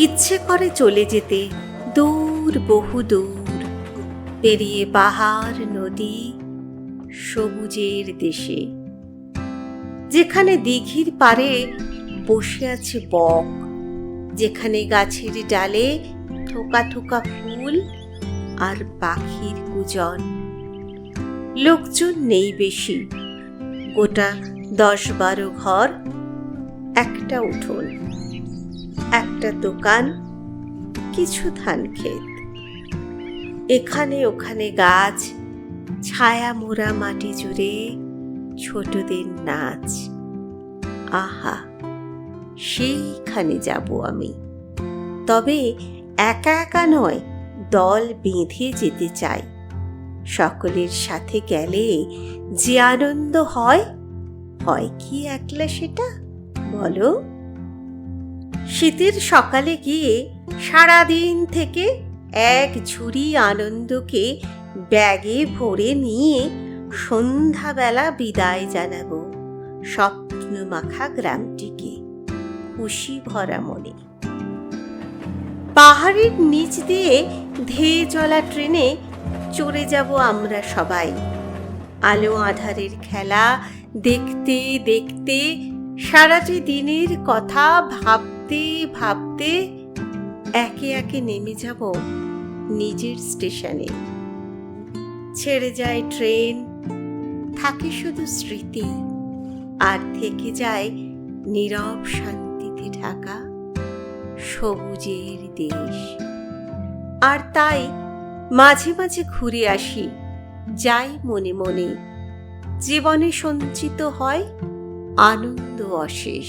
ইচ্ছে করে চলে যেতে দূর, বহু দূর। পেরিয়ে পাহাড়, নদী, সবুজের দেশে। যেখানে দিঘির পারে বসে আছে বক, যেখানে গাছের ডালে থোকা থোকা ফুল আর পাখির কুজন। লোকজন নেই বেশি। গোটা দশ বারো ঘর, একটা উঠোন। একটা দোকান, কিছু ধান ক্ষেত এখানে ওখানে গাছ ছায়া মোড়া মাটি জুড়ে ছোটদের নাচ। আহা, সেইখানে যাব আমি। তবে একা একা নয়, দল বেঁধে যেতে চাই। সকলের সাথে গেলে যে আনন্দ হয় হয় কি একলা সেটা? বলো। শীতের সকালে গিয়ে সারাদিন থেকে এক ঝুড়ি আনন্দকে ব্যাগে ভরে নিয়ে সন্ধ্যাবেলা বিদায় জানাব স্বপ্ন মাখা গ্রামটিকে। খুশি ভরা মনে। পাহাড়ের নিচ দিয়ে ধেয়ে চলা ট্রেনে চড়ে যাব আমরা সবাই। আলো আধারের খেলা দেখতে দেখতে সারাটি দিনের কথা ভাবতে ভাবতে একে একে নেমে যাব নিজের স্টেশনে। ছেড়ে যায় ট্রেন, থাকে শুধু স্মৃতি, আর থেকে যায় নীরব শান্তিতে ঢাকা সবুজের দেশ। আর তাই মাঝে মাঝে ঘুরে আসি, যাই মনে মনে। জীবনে সঞ্চিত হয় আনন্দ অশেষ।